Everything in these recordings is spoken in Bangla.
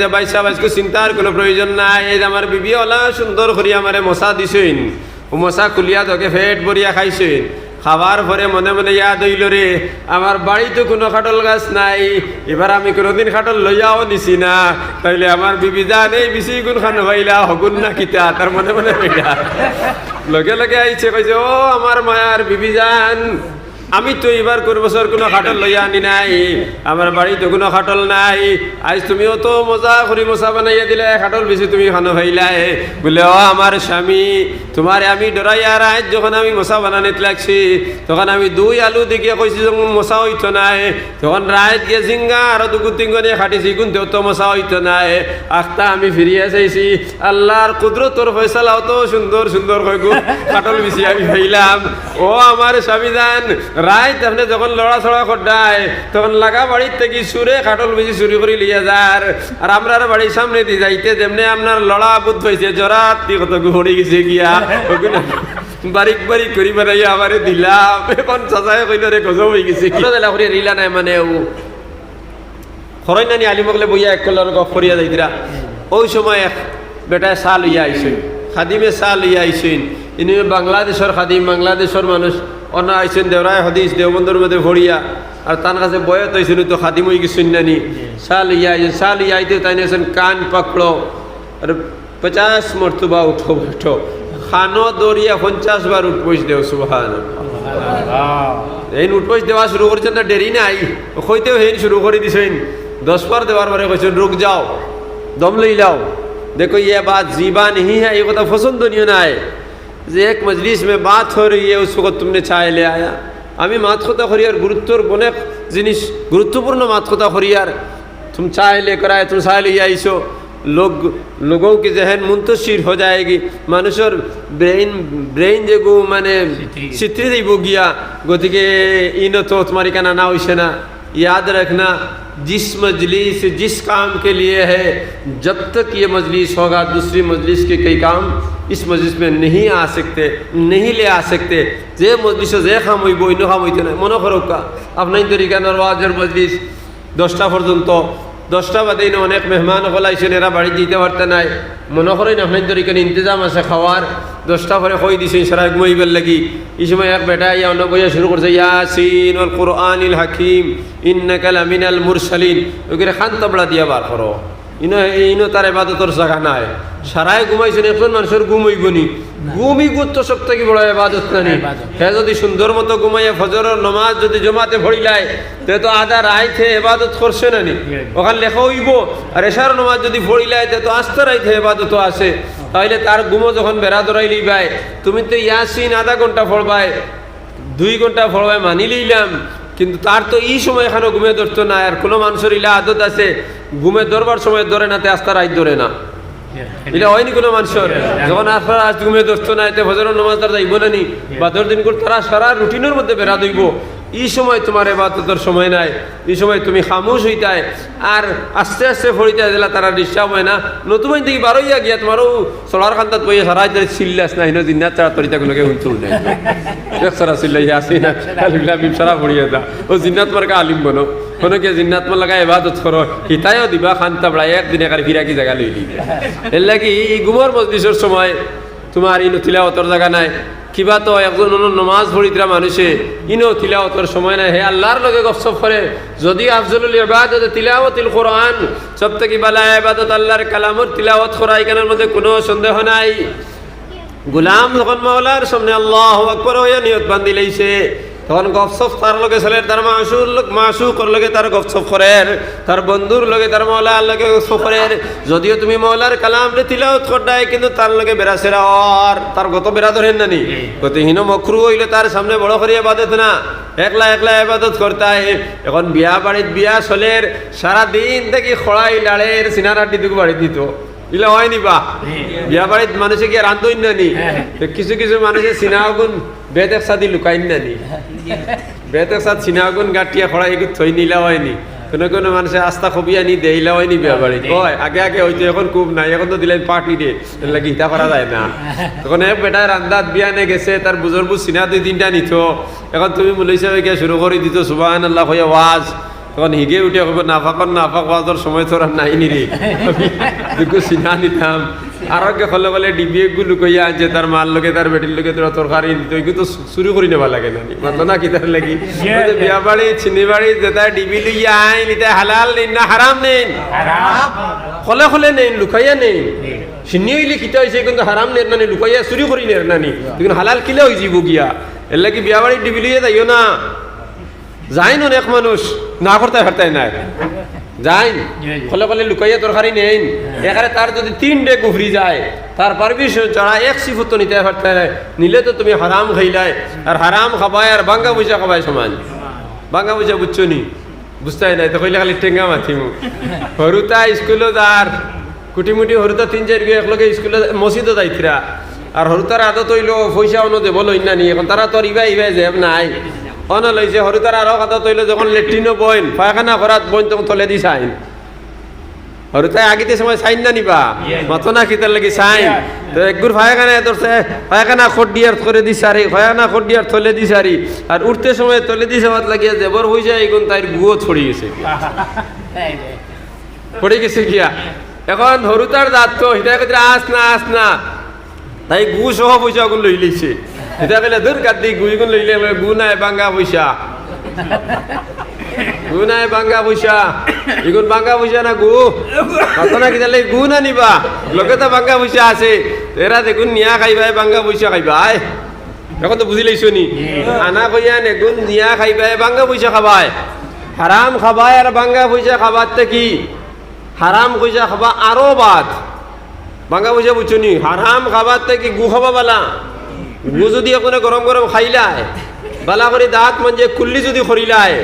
যে ভাই চিন্তার কোনো প্রয়োজন নাই। এই আমার বিবি ওলা সুন্দর করি আমারে মশা দিছইন। ও মশা খুলিয়া তোকে ফেট ভরিয়া খাইছইন। খাবার পরে মনে মনে ইয়াদ হইল রে। আমার বাড়িতে কোনো খাটল গাছ নাই। এবার আমি কোনোদিন খাটল লইয়াও নিছি না। তাইলে আমার বিবি জান, এই বিচি গুণ খান ভাইলা হগুন না কিতা? তার মনে মনে হইলা। লগে লগে আইছে, কইছে, ও আমার মায়ার বিবি জান আমি তো এবার কোন বছর কোনো খাটল লইয়া আনি নাই, আমার বাড়িতে কোনো খাটল নাই। আজ তুমিও তো মজা করি মশা বানাইয়া দিলে, খাটল বেশি তুমি খানো ভাইলাই বলে ও আমার স্বামী, তোমারে আমি ডরাইয়া রাত যখন আমি মশা বানানিতে লাগছি, তখন আমি দুই আলু দিকে কইছি যে মশা হইতো নাই। তখন রাত গিয়ে ঝিঙ্গা আর দুগু তিনগো নিয়ে খাটিছি, কিন্তু তো মশা হইতো নাই। আখতা আমি ফিরিয়ে চাইছি আল্লাহর কুদরতর ফয়সালা অত সুন্দর সুন্দর হয়ে খাটল বেশি আমি ভাইলাম ও আমার স্বামী দান রাইত আপনি যখন লড়াছড়া করডায় তখন লাগা বাড়ির থেকে সুরে খাটল বেশি চুরি করে লিয়ে যার। আর আপনার বাড়ির সামনে দিয়ে যাইতে যেমনি আপনার লড়া বুদ্ধ হয়েছে জরাত কত ঘুরে গেছে গিয়া। বারিক বারিক করি বানাই আমারে দিলাম। এখন চাচাই কইল রে গজব হয়ে গেছে কি দিলা করে রিলা নাই মানে ও। খরই নানি আলিমগলে বইয়া এক কলার গপ করিয়া যাইতিরা। ওই সময় এক বেটায় চা লইয়া আইসেন খাদিমে চা লইয়া আইসেন ইনি বাংলাদেশের খাদিম বাংলাদেশের মানুষ। অনা আইসেন দেওরায় হদিস দেওবন্ধর মধ্যে ভরিয়া। আর তার কাছে বয়ত হয়েছিল তো খাদিম হয়ে গেছেন নানি সাল ইয়া সাল ইয়াইতে তাই নিয়েছেন কান পাকড়ো। আর পচাশ মর্তবা উঠো উঠো। খানো দৌড়িয়া পঞ্চাশ বার উঠপইস দেও সুহান এই উঠপইস দেওয়া শুরু করছেন, না দেরি নাই। হইতেও হেন শুরু করে দিছেন। দশ বার দেওয়ার পরে কইছেন রুক যাও, দম লই যাও দেখো ইয়ে বা জিবা নিহি হ্যাঁ এই কথা পছন্দনীয় নাই। এক মজলিস মে বাত हो रही है उस वक्त तुमने चाय ले आया আমি মাত কথা করিয়ার গুরুত্বর অনেক জিনিস গুরুত্বপূর্ণ মাত কথা করিয়ার तुम चाय लेकर आए तुम चाय ले आइसो लोग लोगों की जहन मुंतशिर हो जाएगी মানুষের ব্রেইন ব্রেইন যেগু মানে চিত্রি দিব গিয়া গতিকে ইনো তো তোমার কানা না হইছে না याद रखना जिस मजलिस जिस काम के लिए है जब तक ये मजलिस होगा दूसरी मजलिस के कई काम इस मजलिस में नहीं आ सकते नहीं ले आ सकते जे मजलिस जे খাম হইব অন্য খাম হইতে নাই মনে করো কা আপনার তরিকা নরওয়াজের মজলিস দশটা পর্যন্ত দশটা বাদে অনেক মেহমান গলাইছেন, এরা বাড়ি দিতে পারতে নাই। মনে করেন আপনার তরিকার ইন্তজাম আছে খাওয়ার? দশটা পরে কই দিছে সারা ঘুমাইবার লাগি। এই সময় এক বেটা ইয়া অন্য বইয়া শুরু করছে, ইয়াসিন কোরআন হাকিম আমিন আল মুরসালিন। ওইগুলো খান তবলা দিয়া বার করো। ইনো ইনো তার এবাদতর জায়গা নাই। সারাই ঘুমাইছেন একজন মানুষের ঘুম হইব নি ঘুমই গুরুত্ব সব থেকে বড় এবাদত নানি। হ্যাঁ যদি সুন্দর মতো ঘুমাইয়া ফজরের নমাজ যদি জমাতে ভরিলায় তে তো আধা রাইতে এবাদত করছে নানি। ওখানে লেখা হইব আর এশার নমাজ যদি ভরিলায় তে তো আস্তে রাইতে এবাদত আছে। তাহলে তার ঘুমো যখন বেড়া ধরাই লিবাই তুমি তো ইয়াসিন আধা ঘণ্টা পড়বাই দুই ঘণ্টা পড়বাই মানি লইলাম। কিন্তু তার তো এই সময় এখানে ঘুমে ধরতো না, আর কোনো মানুষের ইলা আদত আছে, ঘুমে ধরবার সময় ধরে না, তে আস্তা রাইত ধরে না। এটা হয়নি কোনো মানুষের। যখন আস্তার আজ ঘুমে ধরতো না, এতে ভজন নমাজ তারা যাইব না বা দিন করে তারা সারা রুটিনের মধ্যে বেড়া দইব এই সময় তোমার এবাদতর সময় নাই, এই সময় তুমি খামোশ হইতায়, আর আস্তে আস্তে ফরিতে দিলা তারা ডিস্টার্ব হয় না। নতুন থেকে বারোইয়া গিয়া তোমারও চলার কান্তাত বইয়া সারা তার চিল্লাস না হিনো জিন্নাত তারা তরিতা কোনোকে শুনতো নাই। সারা আসি না, আলিমলা বিম সারা ফড়িয়ে দা ও জিন্নাত মার্কা আলিম বনো করো, হিতায়ও দিবা, খান্তা বড়া একদিনে কারি ফিরাকি জায়গা লই দিবে এর লাগি এই গুমর মজলিসের সময় তোমার ইনো তিলাওয়াতর জায়গা নাই। কিবা তো একজন নমাজ পড়িতরা মানুষে ইনো তিলাওতর সময় নাই? হে আল্লাহর লগে গপসপ করে যদি আফজলুল ইবাদত তিলাওয়াতিল কোরআন সব থেকে বালা ইবাদত আল্লাহর কালামর তিলাওয়াত করা এখানের মধ্যে কোনো সন্দেহ নাই? গুলাম যখন মাওলার সামনে আল্লাহ আকবর হইয়া নিয়ত বান্ধি লাইছে তখন গপসপ তার লগে ছেলের তার মাসুর লোক মাসুকর লগে তার গপসপ করেন। তার বন্ধুর লগে তার মৌলার লগে গপসপ করেন। যদিও তুমি মৌলার কালাম রে তিলাওত করডাই কিন্তু তার লগে বেড়া সেরা আর তার গত বেড়া ধরেন নানি গতিহীন মখরু হইলে তার সামনে বড় করে ইবাদত না। একলা একলা এবাদত করতাই এখন বিয়া বাড়িত বিয়া চলের সারা দিন থেকে খড়াই লাড়ের সিনারাটি দুঃখ বাড়ি দিত। ইলা হয়নি বা? বিয়া বাড়িত মানুষে কি রান্ধইন নানি তো কিছু কিছু মানুষের সিনাগুন বেদ সাদি লুকাইন নানি বেদ সাদ সিনাগুন গাটিয়া খড়া এগুলো থই নিলা হয়নি কোনো কোনো মানুষের আস্থা খবিয়া নি দেইলা হয়নি বিয়া বাড়িত কয় আগে আগে হয়তো এখন খুব নাই এখন তো দিলেন পার্টি দে লাগি হিতা করা যায় না। তখন এক বেটা রান্দাত বিয়া নে গেছে তার বুজুর্গ সিনা দুই তিনটা নিত এখন তুমি মুলি হিসাবে গিয়ে শুরু করে দিত সুবাহ আল্লাহ হইয়া ওয়াজ তখন হিগে উঠে কব নাফাকর নাফাক বাজর সময় তোরা নাই নি রে। দুগু চিনা নিতাম। আরোগ্য হলে বলে ডিবি গুলো কইয়া আনছে তার মার লোকে তার বেটির লোকে তোরা তরকারি দিত কিন্তু চুরি করে নেবা লাগে না মাত্র না কি তার লাগি? বিয়া বাড়ি চিনি বাড়ি যেটা ডিবি লইয়া আইন এটা হালাল নেই না হারাম নেই? হলে হলে নেই লুকাইয়া নেই। চিনি হইলে কিতা হয়েছে কিন্তু হারাম নের নানি লুকাইয়া চুরি করি নের নানি কিন্তু হালাল কিলে হয়ে যাব গিয়া। এর লাগি বিয়া বাড়ি ডিবি লইয়া যাইও না। যাইন অনেক মানুষ। না করতে পারতাই না। যাইন কলে কলে লুকাইয়া তরকারি নেন এখানে তার যদি তিন ডে গুফরি যায় তার পারমিশন ছাড়া এক সিফুত নিতে পারতে নাই। নিলে তো তুমি হারাম খাইলাই। আর হারাম খাবাই আর বাঙ্গা পয়সা খাবাই সমান। বাঙ্গা পয়সা বুঝছ নি? বুঝতাই নাই তো কইলে খালি টেঙ্গা মাথিমু হরুতা স্কুলত আর কুটিমুটি হরুতা তিন চার গিয়ে একলগে স্কুলে মসজিদে যাইতিরা। আর হরুতার আদত হইল পয়সা অন্য দেব লই না। নি এখন তারা তোর ইবা ইবা যাব নাই। অন লইছে হরুতার আরও আদত হইল যখন লেট্রিনও বইন পায়খানা করাত বইন তখন তলে দি চাইন হরুতাই আগিতে সময় চাইন না নিবা? মাতো না খিতার লাগি চাইন তো একগুর পায়খানা ধরছে পায়খানা খোট দিয়ার করে দি সারি পায়খানা খোট দিয়ার তলে দি সারি। আর উঠতে সময় তলে দি সাবাত লাগিয়া দেবর হয়ে যায় এগুন তাইর গুয়ো ছড়ি গেছে পড়ে গেছে গিয়া। এখন হরুতার দাঁত তো হিতা কে আস না আস না তাই গু সহ পয়সা লই লিছে হিতা কইলে দূর কাটি গুই গুণ লইলে বলে, গু নাই বাঙ্গা পয়সা। গু নাই বাঙ্গা পয়সা। এগুন বাঙ্গা পয়সা না গু? কত না কি তাহলে গু না নিবা লোকে তো বাঙ্গা পয়সা আছে। এরা দেখুন নিয়া খাইবাই বাঙ্গা পয়সা খাইবাই। এখন তো বুঝি লাইছো নি আনা কইয়া নেগুন নিয়া খাইবাই বাঙ্গা পয়সা খাবাই। হারাম খাবাই আর বাঙ্গা পয়সা খাবার কি? হারাম পয়সা খাবা আরও বাদ। বাঙ্গা পয়সা বুঝছ নি? হারাম খাবার থেকে গু খাবা বালা? গু যদি এখন গরম গরম খাইলায় বালা করে দাঁত মানে কুল্লি যদি খরিলায়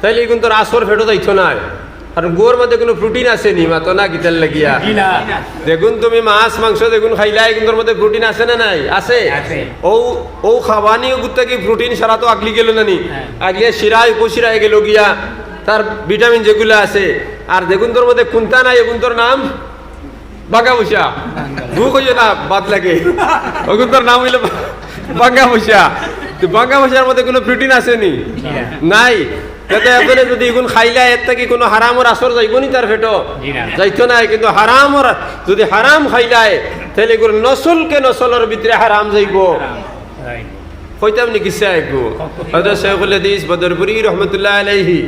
তাহলে কিন্তু আসর ফেটো যাইতো না। আর গুয়োর মধ্যে কোনো প্রোটিন আছে নি মাতো না গিটার লাগিয়া? দেখুন তুমি মাছ মাংস দেখুন খাইলাই কিন্তু মধ্যে প্রোটিন আছে না নাই? আছে। ও ও খাবানি গুত্তা কি প্রোটিন সারা তো আগলি গেল না নি? আগলিয়া শিরায় উপশিরায় গেল গিয়া তার ভিটামিন যেগুলো আছে। আর দেখুন তোর মধ্যে কুন্তা নাই এগুন তোর নাম? বাঙ্গা বসা ভু কইও না বাদ লাগে। ওগুন তোর নাম হইল বাঙ্গা বসা তো বাঙ্গা বসার মধ্যে কোনো প্রোটিন আছে নি? নাই। তাতে যদি এগুন খাইলা এর থেকে কোনো হারামর আসর যাইব নি তার ফেটো? যাইতো নাই কিন্তু হারামর যদি হারাম খাইলায় তাহলে এগুলো নসলকে নসলের ভিতরে হারাম যাইব। কইতাম নি কিসা একু হজরত শেখুল হাদিস বদরপুরি রহমতুল্লাহ আলাইহি।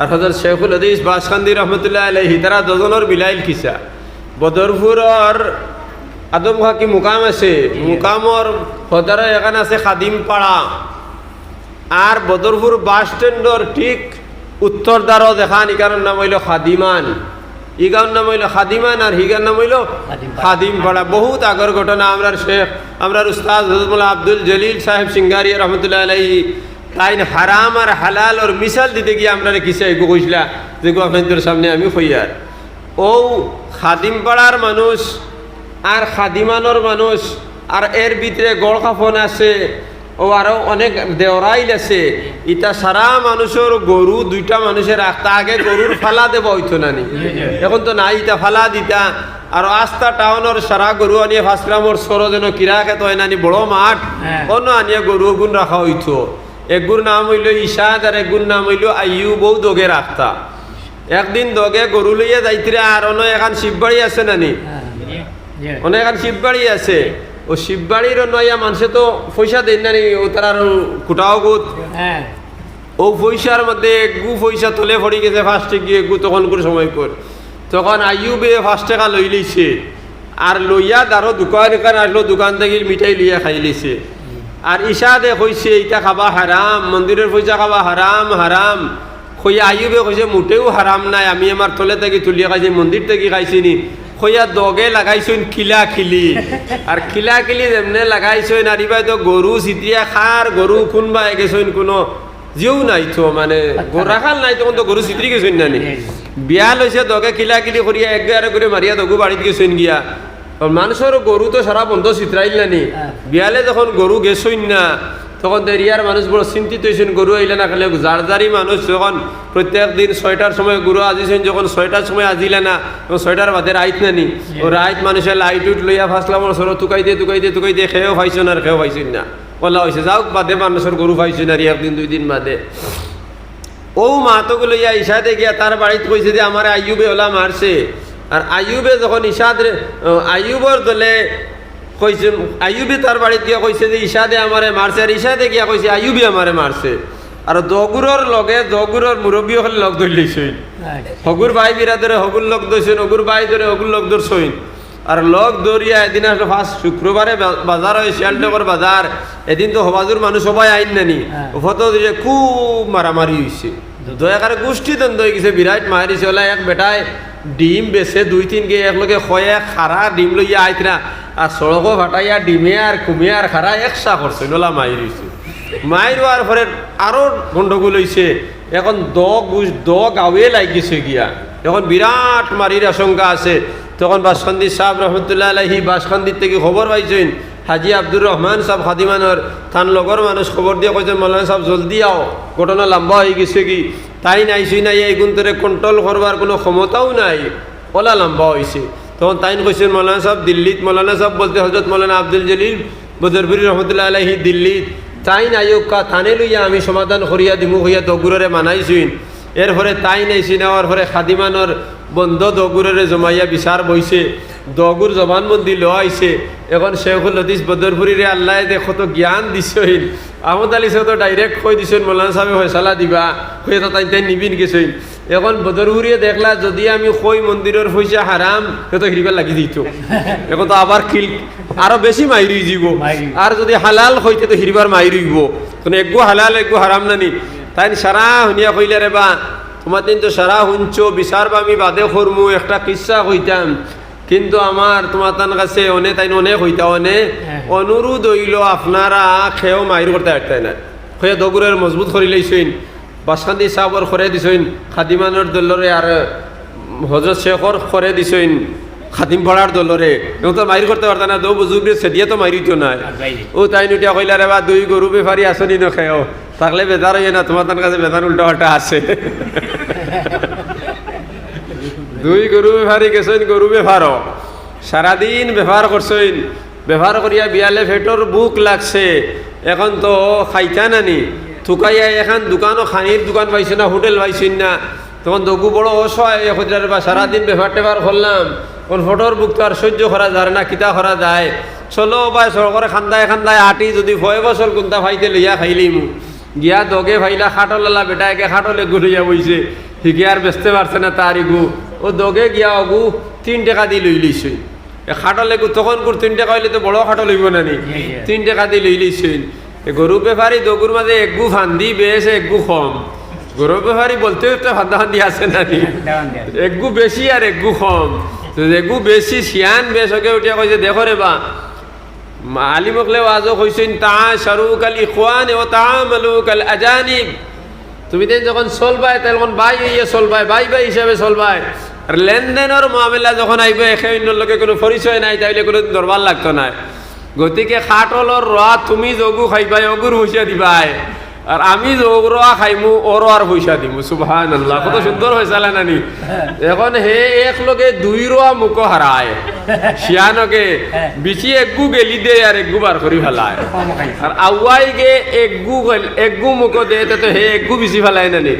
আর হজরত শেখুল হাদিস বাসখান্দি রহমতুল্লাহ আলাইহি তারা দুজনের বিলাইল কিসা? বদরপুরর আদম খাকি মুকাম আছে? মুকামর হদারে এখানে আছে খাদিম পাড়া আর বদরপুর বাস স্ট্যান্ডর ঠিক উত্তর দ্বারও দেখান ইকার নাম হইল খাদিমান। ইগার নাম হইল খাদিমান আর হিগার নাম হইল খাদিম পাড়া। বহুত আগর ঘটনা আমরার শেখ আমরার উস্তাদ হজরতুল্লাহ আব্দুল জলিল সাহেব সিঙ্গারি রহমতুল্লাহ আলাইহি তাই হারাম আর হালাল ওর মিসাল দিতে গিয়ে আমরা কিসে এগু কইসলা যে আপনাদের সামনে আমি হইয়ার ও খাদিম পাড়ার মানুষ আর খাদিমানোর মানুষ আর এর ভিতরে গড় কাফন আছে ও আরও অনেক দেওরাইল আছে। ইটা সারা মানুষের গরু দুইটা মানুষের রাখতা আগে গরুর ফালা দেব হইতো না নি। এখন তো নাই ইটা ফালা দিতা। আর আস্তা টাউনের সারা গরু আনিয়ে ফাঁসগ্রামর সর যেন কিরা খেত হয় নানি বড় মাঠ। হ্যাঁ। অন্য আনিয়ে গরু গুণ রাখা হইতো। এগুর নাম হইল ইশাদ আর এগুর নাম হইল আইয়ু বউ দগে রাখতা একদিন দগে গরু লইয়া যাইতিরে আর অন্য এখন শিববাড়ি আছে নানি? অনেক এখন শিববাড়ি আছে। ও শিববাড়ির নয়া মানুষে তো পয়সা দেন না নি ও তার কুটাও গুত ও পয়সার মধ্যে গু পয়সা তোলে পড়ি গেছে ফার্স্টে গিয়ে গু তখন করে সময় কর তখন আইয়ুবে ফার্স্ট টাকা লই লইছে আর লইয়া তারও দোকান এখানে আসলো দোকান থেকে মিঠাই লইয়া খাই লিছে। আর ইশাদে কইছে ইটা খাবা হারাম মন্দিরের পয়সা খাবা হারাম হারাম কইয়া আইয়ুবে কইছে মোটেও হারাম নাই আমি আমার তলে থেকে তুলিয়া খাইছি মন্দির থেকে খাইছি নি কইয়া দগে লাগাইছইন খিলা খিলি। আর খিলা খিলি যেমনে লাগাইছইন আর ইবাই তো গরু চিতিয়া খার গরু কোনবা গেছইন কোনো জিও নাই তো মানে রাখাল নাই তখন তো গরু চিত্রি গেছইন নানি। বিয়া লৈছে দগে খিলা খিলি করিয়া একগারে করে মারিয়া দগু বাড়িত গেছইন গিয়া। মানুষের গরু তো সারা বন্ধ চিত্রাইল নানি। বিয়ালে যখন গরু গেছইন না তখন তো এরিয়ার মানুষ বড় চিন্তিত হয়েছেন গরু আইলে না খালে। যার যারই মানুষ যখন প্রত্যেক দিন ছয়টার সময় গরু আজিছেন যখন ছয়টার সময় আজিলে না তখন ছয়টার বাদে রাইত নানি। ও রাইত মানুষের লাইট উঠ লইয়া ফাঁসলাম সর তুকাই দিয়ে তুকাই দিয়ে তুকাই দিয়ে খেয়েও পাইছেন আর খেয়েও পাইছেন না। বলা হয়েছে যাওক বাদে মানুষের গরু পাইছেন আর একদিন দুই দিন বাদে। ও মাতগুলো ইয়া ইশাদে গিয়া তার বাড়িতে কইছে যে আমার আইয়ুবে ওলা মারছে আর আইয়ুবে যখন ইশাদ আইয়ুবর দলে কইছে আইয়ুবে তার বাড়িতে গিয়া কইছে যে ইশাদে আমারে মারছে আর ইশাদে গিয়া কইছে আইয়ুবে আমারে মারছে। আর দগুরর লগে দগুরর মুরব্বী হলে লগ ধরলিছই হগুর ভাই বিরাদরে হগুর লগ দইছেন হগুর ভাই ধরে হগুর লগ ধরছইন আর লগ দরিয়া এদিন আসলে ফার্স্ট শুক্রবারে বাজার হয় শিয়ালনগর বাজার। এদিন তো হবাজুর মানুষ সবাই আইন নানি। হ্যাঁ। ফত দিয়ে খুব মারামারি হয়েছে দয়াকারে গোষ্ঠী দ্বন্দ্ব হয়ে গেছে বিরাট মারিছে ওলা এক বেটায় ডিম বেছে দুই তিন গে একলগে খয়ে খারা ডিম লইয়া আইতরা। আর সড়কও ফাটাইয়া, ডিমে আর কুমে আর খারা একসা করছে, নোলা মাই রইছে মাই রোয়ার পরে আরও গন্ডগোল হইছে। এখন দ গুজ দ গাঁৱে লাগিছে গিয়া। এখন বিরাট মারির আশঙ্কা আছে। তখন বাসখান্দি সাহেব রহমতুল্লাহ আলহি বাসখান্দির থেকে খবর পাইছেন, হাজি আব্দুর রহমান সাহেব খাদিমানোর থান লগর মানুষ খবর দিয়ে কইছেন, মৌলানা সাহেব, জলদি আও, ঘটনা লম্বা হয়ে গেছে কি। তাই নাইছি নাই, এই গুণতরে কন্ট্রোল করবার কোনো ক্ষমতাও নাই। ওলা লম্বা হয়েছে তখন তাইন কইছেন, মৌলানা সাহেব, দিল্লিত মৌলানা সাহেব বলতে হজরত মৌলানা আব্দুল জলিল বদরপুরি রহমতুল্লাহ আলহি দিল্লিত। তাই নাইক কা থানে লইয়া আমি সমাধান করিয়া দিমু, হইয়া দগুররে মানাইছুইন এরপরে তাই নাইছি নেওয়ার পরে খাদিমানোর বন্ধ দগুররে জমাইয়া বিচার বইছে। দগুর জবানবন্দি ল আইছে এখন শেখুল লতিস বদরপুরিরে আল্লাহ দেখো তো জ্ঞান দিছইন আহমদ আলী সাহেব তো ডাইরেক্ট কই দিছেন, মৌলানা সাহেব ফয়সালা দিবা কই তো তাই তাই নিবিন গেছইন এখন বদরপুরিয়ে দেখলা যদি আমি কই মন্দিরের পয়সা হারাম সে তো হিরিবার লাগি দিত। এখন তো আবার কিল আরও বেশি মাইরি যাব। আর যদি হালাল হইতে তো হিরিবার মাইরি গব কোনো একগু হালাল একগু হারাম নানি। তাই সারা শুনিয়া কইলে রে বা তোমার দিন তো সারা শুনছো বিচার বা আমি বাদে করমু একটা কিচ্ছা কইতাম। কিন্তু আমার তোমার তান কাছে অনে তাই অনেক হইতা অনে হ্যাঁ। অনুরোধ হইল আপনারা খেয়েও মাইর করতে পারতেন না। হয়ে দগুরের মজবুত করি লইছেন বাসকান্দি সাহবর করে দিছেন খাদিমানোর দলরে আর হজরত শেখর করে দিছেন খাদিম পড়ার দলরে এবং তো মাইর করতে পারতাম না দৌ বুজুর্গে সেদিয়ে তো মাইরিত নাই ও তাই নুটিয়া কইলা রে বা দুই গরু বেফারি আসনি নখেও থাকলে বেজার হইয়ে না তোমার কাছে বেজার উল্টা পাল্টা আছে। দুই গরু বেফারি গেছেন গরু বেফারও সারাদিন ব্যবহার করছেন ব্যবহার করিয়া বিয়ালে ফেটর বুক লাগছে। এখন তো খাইতা নানি থুকাইয়া এখন দোকানও খানির দোকান পাইছে না হোটেল পাইছেন না। তখন দগু বড় অসহায় এখন বা সারাদিন ব্যবহার টেবার করলাম। কোন ফটোর বুক তো আর সহ্য করা যায় না কিতা করা যায়? চলো বা সরকারে খান্দায় খান্দায় আটি যদি ভয় বছর কোনটা ভাইতে লইয়া খাইলিম গিয়া দগে ভাইলা খাটলালা বেটাকে খাটলে গুলিয়া বইছে। শিখে আর বেচতে পারছে না তার ইগু। ও দগে গিয়া অগু তিন টাকা দি লই লইছে। এ খাটলে গু তখন তিন টাকা হইলে তো বড় খাটো লইব না নি। তিন টাকা দি লই লইছে। এ গরু বেপারি দগুর মাঝে একগু ফান্দি বেশ একগু কম গরু বেপারি বলতে তো ফান্দা ফান্দি আছে না। একগু বেশি আর একগু কম তো একগু বেশি শিয়ান বেশ ওকে উঠিয়া কইছে দেখো রে বা আলী মকলে ওয়াজও কইছেন তা শারুক আল ইখওয়ান ও তাআমালু কাল আজানিব। তুমি দেন যখন চলবাই তখন বাই হইয়া চলবাই বাই বাই হিসাবে চলবাই। আর লেনদেনের মামলা যখন আইবে একে অন্যর লোকে কোনো পরিচয় নাই তাইলে কোনো দরবার লাগতো না গতিকে খাটলর রোয়া তুমি যোগু খাইবাই অগুর পয়সা দিবাই। আর আমি যোগ রোয়া খাইমু ওর আর পয়সা দিমু। সুবহান আল্লাহ কত সুন্দর হয়েছে নানি। এখন হে এক লগে দুই রোয়া মুখ হারায় শিয়ানকে বিচি একগু গেলি দে আর একগু বার করি ফেলায়। আর আউয়াই গে একগু একগু মুখ দে তে হে একগু বিচি ফেলাই নানি।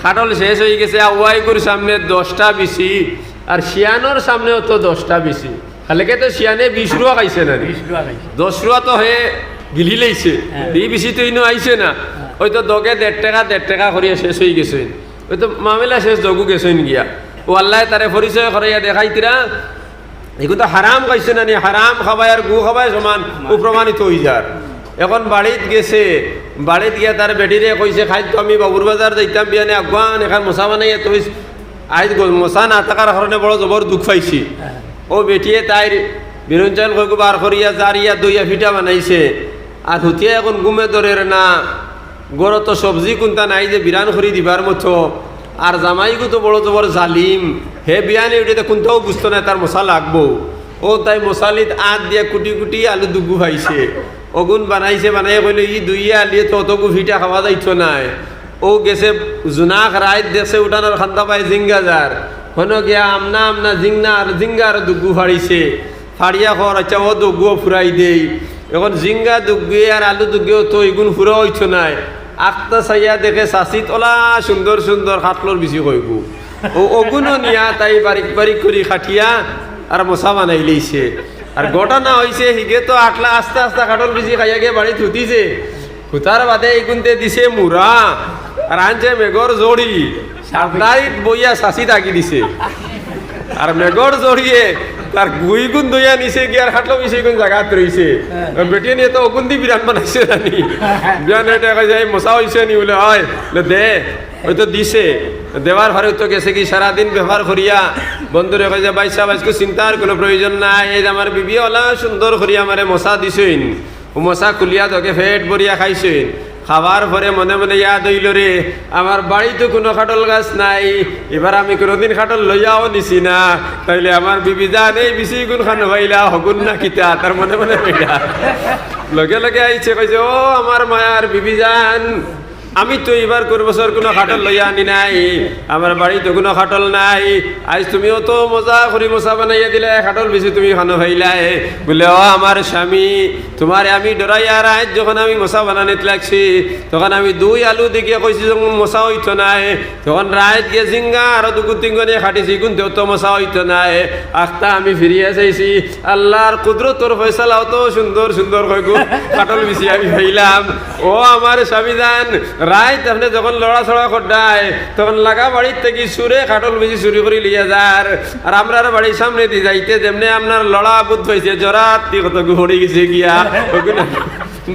খাটল শেষ হয়ে গেছে আউয়াই গুর সামনে দশটা বিচি। আর শিয়ানোর সামনেও তো দশটা বিচি। খালেকে তো শিয়ানে বিশ রুয়া খাইছে টাকা দশ রুয়া তো হে গিলি লাইছে। হ্যাঁ। এই বেশি তো ইনো আইছে না। ওই তো দগে দেড় টাকা দেড় টাকা করিয়া শেষ হয়ে গেছে ওই তো মামেলা শেষ দগু গেছেন গিয়া। ও আল্লাহ তারে পরিচয় করাইয়া দেখাইতিরা এগুলো তো হারাম খাইছে না নি? হারাম খাবাই আর গু খাবাই সমান প্রমাণিত হয়ে যার এখন বাড়িত গেছে। বাড়িত গিয়া তার বেটিরে কইছে খাদ্য আমি বাবুর বাজার যাইতাম বিয়ানে আগুয়ান এখন মশা বানাইয়া তুই আজ মশা না থাকার কারণে বড় জবর দুঃখ পাইছি। ও বেটিয়ে তাইর বিরঞ্চল কইকু বার করিয়া জারিয়া দইয়া ফিটা বানাইছে। আর হুতিয়া এখন গুমে ধরে না গড় তো সবজি কোনটা নাই যে বিরান করি দিবার মতো। আর জামাইগু তো বড় জবর জালিম, হে বিয়ানি উঠে কোনটাও বুঝতো না তার মশা লাগবো। ও তাই মশালিত আট দিয়া কুটি কুটি আলু দুগু ভাইছে। অগুন বানাইছে বানাই কইলে, ই দুইয়া আলিয়ে তো অতগু ফিটা খাওয়া যাইতো নাই? ও গেছে জোনাক রাইত দেশে উঠানোর খান্দা পায় জিঙ্গাজার হন গিয়া আমনা আমনা জিংনা আর জিঙ্গার দুগু ফাড়িছে। ফাড়িয়া খর আচ্ছা ও দুগুও ফুরাই দেই। এখন জিঙ্গা দুগুয়ে আর আলু দুগুয়েও তো এগুন ফুরা হইতো নাই। আখতা চাইয়া দেখে চাচিত ওলা সুন্দর সুন্দর খাটলোর বেশি কইব ও অগুণও নিয়া তাই বারিক বারিক করে খাটিয়া আর মশা বানাই লইছে আর ঘটনা হয়েছে হিগে তো আটলা আস্তে আস্তে খাটল বেশি খাইয়া গিয়ে বাড়ি থুতিছে হুতার বাদে এইগুনতে দিছে মুরা আর আনছে মেঘর জড়ি সাবধারিত বইয়া চাচি তাকি দিছে। আর মেঘর জড়িয়ে তার গুই গুণ দইয়া নিছে কি আর খাটলো মিশে গুণ জায়গাত রইছে বেটিয়ে নিয়ে তো অগুন্দি বিরান বানাইছে জানি। বিরান এটা কই যায় মশা হইছে নি? বলে হয় দে ওই তো দিছে। দেওয়ার ঘরে তো গেছে কি সারাদিন ব্যবহার করিয়া। বন্ধুরে কই যে ভাই সাহেব আজকে চিন্তার কোনো প্রয়োজন নাই। এই যে আমার বিবি ওলা সুন্দর করিয়া আমারে মশা দিছেন ও মশা কুলিয়া তোকে ফেট ভরিয়া খাইছেন খাবার পরে মনে মনে ইয়াদ হইল রে। আমার বাড়িতে কোনো খাটল গাছ নাই। এবার আমি কোনোদিন খাটল লইয়াও নিছি না। তাইলে আমার বিবি জান এই বিচি গুণ খান হইলা হগুন না কিতা, তার মনে মনে হইলা। লগে লগে আইছে, কইছে, ও আমার মায়ার বিবি জান আমি তো এবার কোন বছর কোনো খাটল লইয়া আনি নাই, আমার বাড়িতে কোনো খাটল নাই। আজ তুমিও তো মজা করি মশা বানাইয়া দিলে, খাটল বেশি তুমি খানো হইলাই। বলে ও আমার স্বামী তোমার আমি ডরাইয়া রাত যখন আমি মশা বানানিত লাগছি, তখন আমি দুই আলু দেখিয়া কইছি যখন মশা হইতো নাই। তখন রাত গিয়ে জিঙ্গা আরও দুগুণ তিনগুণে খাটিছি, কিন্তু তো মশা হইতো নাই। আখতা আমি ফিরিয়া চাইছি। আল্লাহর কুদরতর ফয়সালা অত সুন্দর সুন্দর কই গো কাটল বেশি আমি হইলাম। ও আমার স্বামী স্বামীদান রাত আপনি যখন লড়া ছড়া করডায় তখন লাগা বাড়ির থেকে সুরে কাটল বেশি চুরি করে লিয়া যার। আর আমরার বাড়ির সামনে দিয়ে যাইতে যেমনি আপনার লড়া বুধ হয়েছে জরাত কত ঘড়ি গেছে গিয়া।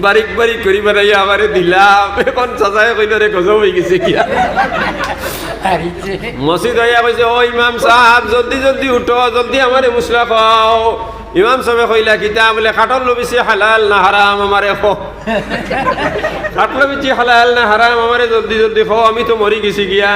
বারিক বারিক করি বানাইয়া আমারে দিলাম। এখন চাচাই কইল রে গজব হয়ে গেছে গিয়া। মসজিদ হইয়া কইছে ও ইমাম সাহেব জলদি জলদি উঠো জলদি আমারে মুসলা খাও। ইমাম সাহেব কইলা কিতা বলে খাটল বেশি হালাল না হারাম আমারে খো খাটল বেশি হালাল না হারাম আমারে জলদি জলদি খো আমি তো মরি গেছি গিয়া।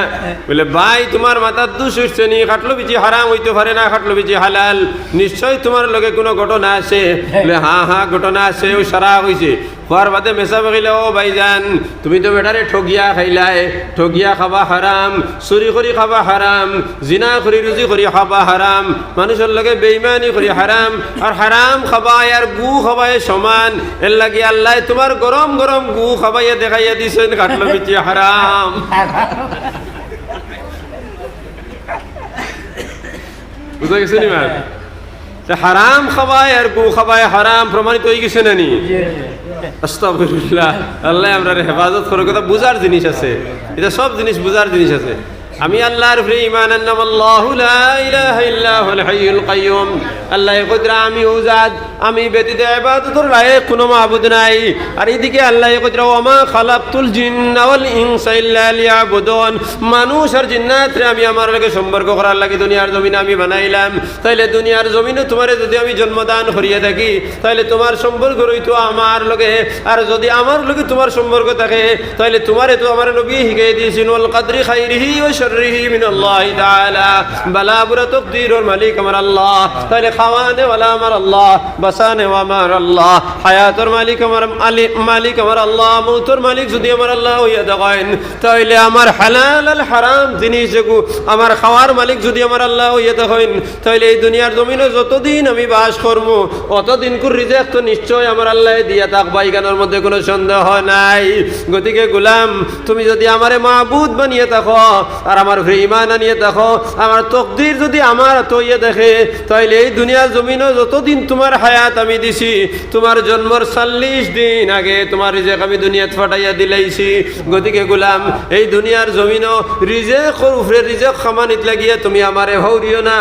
বলে, ভাই তোমার মাথার দুষ উঠছে নি? খাটলো বেশি হারাম হইতে পারে না খাটলো বেশি হালাল। নিশ্চয় তোমার লগে কোনো ঘটনা আছে? বলে হ্যাঁ হ্যাঁ ঘটনা আছে ওই সারা হইছে খোয়ার বাদে মেসা বকিলে ও ভাইজান, তুমি তো বেটারে ঠগিয়া খাইলাই। ঠগিয়া খাবা হারাম চুরি কৰি খাবা হারাম জিনা কৰি রুজি কৰি খাবা হারাম মানুষের লগে বেইমানি কৰি হারাম আর হারাম খাবাই আর গু খাবাই সমান। এর লাগি আল্লাহ তোমার গরম গরম গু খাবাইয়া দেখাইয়া দিছেন, কাটলো বিচি, হারাম। বুঝা গেছে নি ম্যাম? হারাম আর গু খাবাই হারাম প্রমাণিত হয়ে গেছে না নি? আল্লাহ আমরা হেফাজত করে, কথা বুঝার জিনিস আছে। এটা সব জিনিস বুঝার জিনিস আছে। আমি আল্লাহর উপরে ইমান আন্নাম আল্লাহু লা ইলাহা ইল্লা হুল হাইয়ুল কাইয়ুম। আল্লাহ কদরা আমি উজাদ আমি ব্যতীত ইবাদতের লায়ক কোনো মাবুদ নাই। আর এদিকে আল্লাহ কদরা ওমা খালাকতুল জিন্না ওয়াল ইনসা ইল্লা লিয়াবুদুন। মানুষ আর জিন্নাতরে আমি আমার লগে সম্পর্ক করার লাগি দুনিয়ার জমিনে আমি বানাইলাম। তাইলে দুনিয়ার জমিনে তোমারে যদি আমি জন্মদান করিয়ে থাকি, তাইলে তোমার সম্পর্ক রইতো আমার লগে। আর যদি আমার লগে তোমার সম্পর্ক থাকে, তাইলে তোমারে তো আমার নবী শিখাই দিয়েছেন, ওয়াল কাদরি খাইরিহি ওয়া শাররিহি মিনাল্লাহি তাআলা খাওয়ার মালিক যদি আমার আল্লাহ তাইলে এই দুনিয়ার জমিনে যতদিন আমি বাস করব অতদিন রিজেক তো নিশ্চয় আমার আল্লাহ দিয়া তাক বাইগানোর মধ্যে কোনো সন্দেহ নাই। গতিকে গোলাম, তুমি যদি আমারে মাহবুদ বানিয়ে থাকো, আর আমার উপরে ইমান আনিয়ে দেখো, আমার তকদির যদি আমার তৈয়ে দেখে, তাইলে এই দুনিয়ার জমিনও যতদিন তোমার হায়াত আমি দিছি, তোমার জন্মর চল্লিশ দিন আগে তোমার রিজেক আমি দুনিয়াত ফাটাইয়া দিলাইছি। গতিকে গোলাম, এই দুনিয়ার জমিনও রিজেক রিজেক খামানিত লাগিয়ে তুমি আমারে হৌরিও না।